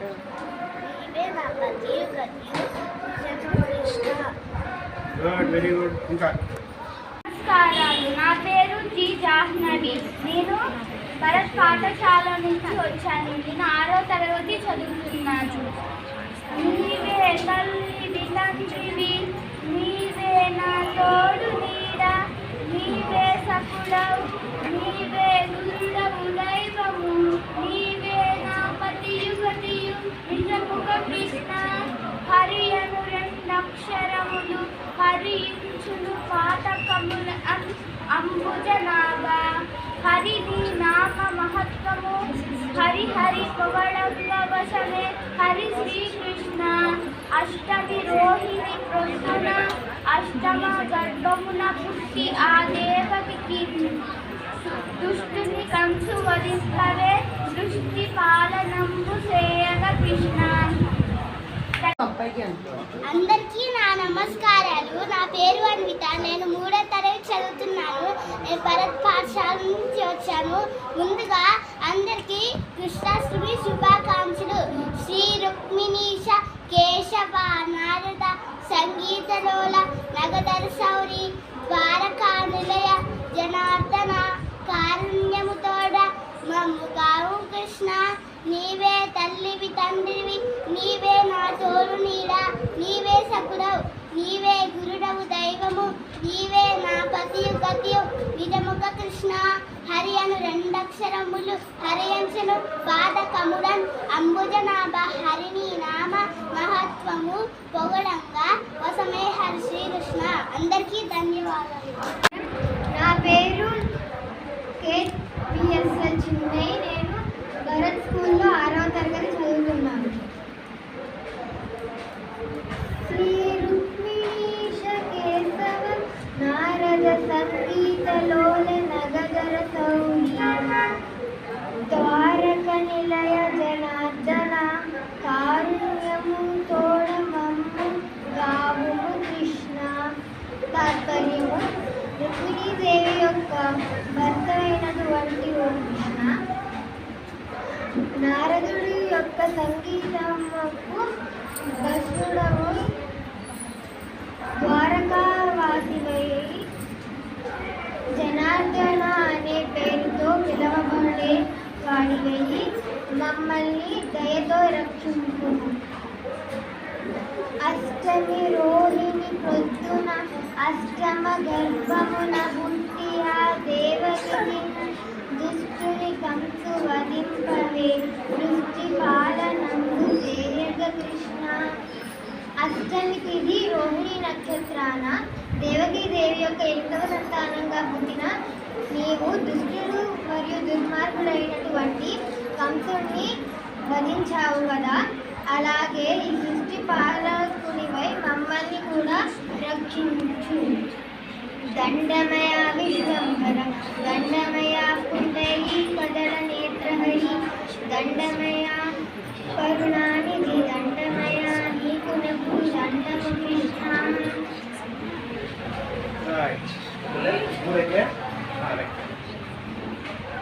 నమస్కారాలు. నా పేరు జి జాహ్నవి. నేను భరత్ పాఠశాల నుంచి వచ్చాను. నేను ఆరో తరగతి చదువుతున్నాను. ఎలా హరించును పాతకముల అం- అంబుజనాభ హరి నీ నామ మహత్వము హరి హరి పవళంగ వశమే హరి శ్రీకృష్ణ అష్టమి రోహిణి ప్రొద్దున అష్టమ గర్భమున పుట్టి ఆ దేవతికి దుష్టుని కంసు వధింపవే అందరికీ నా నమస్కారాలు. నా పేరు అన్విత. నేను మూడో తరగతి చదువుతున్నాను. నేను భరత్ పాఠశాల నుంచి వచ్చాను. ముందుగా అందరికీ కృష్ణాష్టమి శుభాకాంక్షలు. శ్రీ రుక్మిణీష కేశవ నారద సంగీతలోల నగదర సౌరి నీవే గురుడవు దైవము నీవే నా పతియు గతియు విజముఖ కృష్ణ హరి అను రెండక్షరములు హరియంశను పాదకముడన్ అంబుజనా హరిని నామ మహత్వము పొగడంగా వసమే హరి శ్రీకృష్ణ అందరికీ ధన్యవాదాలు నా పేరు కేఎస్ఎల్ చిన్నయ్య నేను భరత్ స్కూల్లో ఆరవ తరగతి చదువుతున్నాను శ్రీ రుక్మిణీశ కేశవ నారద సంగీతలోల నగదర ద్వారక నిలయ జనార్దన కారుణ్యము తోడమమ్ము గావుము కృష్ణ తాత్పర్యము రుక్మిణీదేవి యొక్క భర్త అయినటువంటి ఓ కృష్ణ నారదుడి యొక్క సంగీతముకు దశుడము ద్వారకావాసివై జనార్దన అనే పేరుతో పిలవబడే వాడివై మమ్మల్ని దయతో రక్షించు అష్టమి రోహిణి ప్రొద్దున అష్టమ గర్భమున పుట్టి ఆ దేవతిని దుష్టుని కంసు వధింపవే. దృష్టి పాలనందు చేయగ కృష్ణ. అష్టమి తిథి రోహిణి నక్షత్రాన దేవకీదేవి యొక్క ఎనిమిదవ సంతానంగా పుట్టిన నీవు దుష్టుడు మరియు దుర్మార్గుడైనటువంటి వధించావు కదా? అలాగే ఈ సృష్టి పాలకునిపై మమ్మల్ని కూడా రక్షించు. దండమయ విశ్వంభర దండమయ కుండలి కదల నేత్రహరి. దండమయ